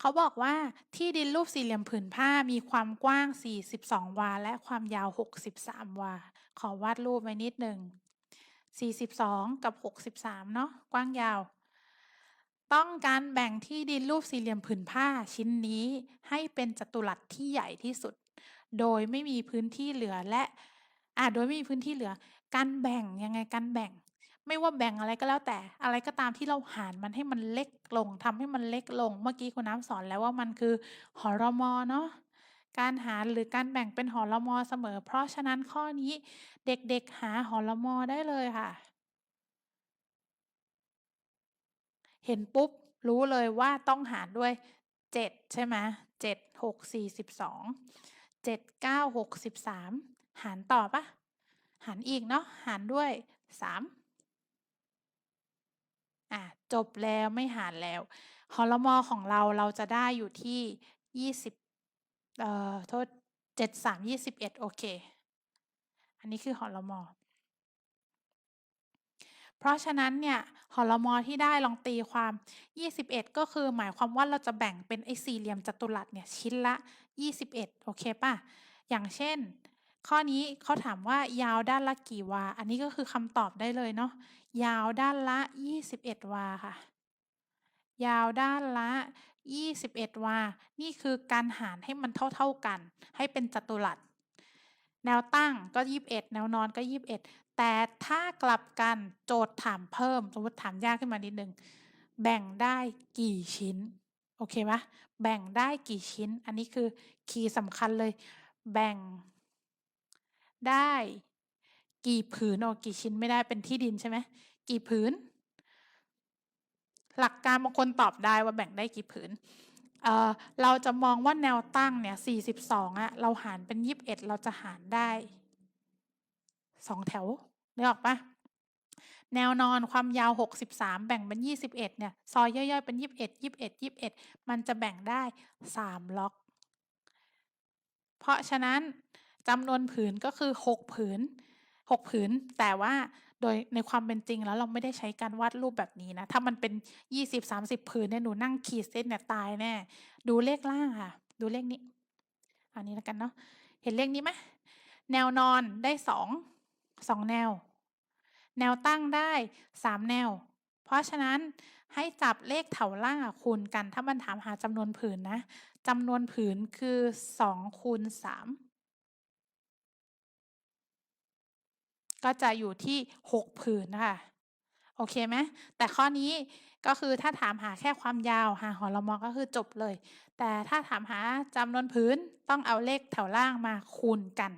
เขาบอกว่าที่ดินรูปสี่เหลี่ยมผืนผ้ามีความกว้าง 42 วา และความยาว 63 วา ขอวาดรูปไว้นิดหนึ่ง 42 กับ 63 เนาะกว้างยาว ต้องการแบ่งที่ดินรูปสี่เหลี่ยมผืนผ้าชิ้นนี้ให้เป็นจัตุรัสที่ใหญ่ที่สุด โดยไม่มีพื้นที่เหลือและอ่าโดยไม่มีพื้นที่เหลือ การแบ่งยังไงการแบ่ง ไม่ว่าแบ่งอะไรก็แล้วแต่อะไรก็ตามที่เราหารมันให้มันเล็กลงทำให้มันเล็กลง เมื่อกี้คุณน้ำสอนแล้วว่ามันคือหรมเนาะการหารหรือการแบ่งเป็นหรมเสมอ เพราะฉะนั้นข้อนี้เด็กๆหาหรมได้เลยค่ะ เห็นปุ๊บรู้เลยว่าต้องหารด้วย 7 ใช่ไหมเจ็ดหกสี่สิบสองเจ็ดเก้าหกสิบสามหารต่อปะหารอีกเนาะหารด้วยสาม อะจบแล้วไม่หารแล้วหรมของเราเราจะได้อยู่ที่ยี่สิบเอ่อ โทษเจ็ดสามยี่สิบเอ็ดโอเค อันนี้คือหรมเพราะฉะนั้นเนี่ยหรมที่ได้ลองตีความ 21 ก็คือหมายความว่าเราจะแบ่งเป็นไอ้สี่เหลี่ยมจัตุรัสเนี่ยชิ้นละ 21 โอเคป่ะ อย่างเช่น ข้อนี้เขาถามว่ายาวด้านละกี่วา อันนี้ก็คือคำตอบได้เลยเนาะ ยาวด้านละ 21 วาค่ะ ยาวด้านละ 21 วา นี่คือการหารให้มันเท่าๆกัน ให้เป็นจัตุรัส แนวตั้งก็ 21 แนวนอนก็ 21 แต่ถ้ากลับกันโจทย์ถามเพิ่ม สมมติถามยากขึ้นมานิดนึง แบ่งได้กี่ชิ้น โอเคปะแบ่งได้กี่ชิ้น อันนี้คือคีย์สำคัญเลย แบ่ง ได้ กี่ผืนออกกี่ชิ้นไม่ได้เป็นที่ดินใช่ไหมกี่ผืน หลักการบางคนตอบได้ว่าแบ่งได้กี่ผืนเเราจะมองว่าแนวตั้งเนี่ย 42อะเราหารเป็น 21 เราจะหารได้สองแถวนึกออกปะแนวนอนความยาว 63 แบ่งเป็น 21 เนี่ย ซอยย่อยๆ เป็น 21 21 21 มันจะแบ่งได้ 3 ล็อก เพราะฉะนั้น จำนวนผืนก็คือ 6 ผืน 6 ผืน แต่ว่าโดยในความเป็นจริงแล้วเราไม่ได้ใช้การวาดรูปแบบนี้นะ ถ้ามันเป็น 20-30 ผืนเนี่ยหนูนั่งขีดเส้นเนี่ยตายแน่ดูเลขล่างค่ะ ดูเลขนี้ อันนี้แล้วกันเนาะเห็นเลขนี้ไหมแนวนอนได้สองสองแนว แนวตั้งได้สามแนว เพราะฉะนั้นให้จับเลขแถวล่างคูณกัน ถ้ามันถามหาจำนวนผืนนะจำนวนผืนคือสองคูณสาม ก็จะอยู่ที่หกผืนนะคะโอเคไหมแต่ข้อนี้ก็คือถ้าถามหาแค่ความยาวหาหอรมอก็คือจบเลย แต่ถ้าถามหาจำนวนผืนต้องเอาเลขแถวล่างมาคูณกัน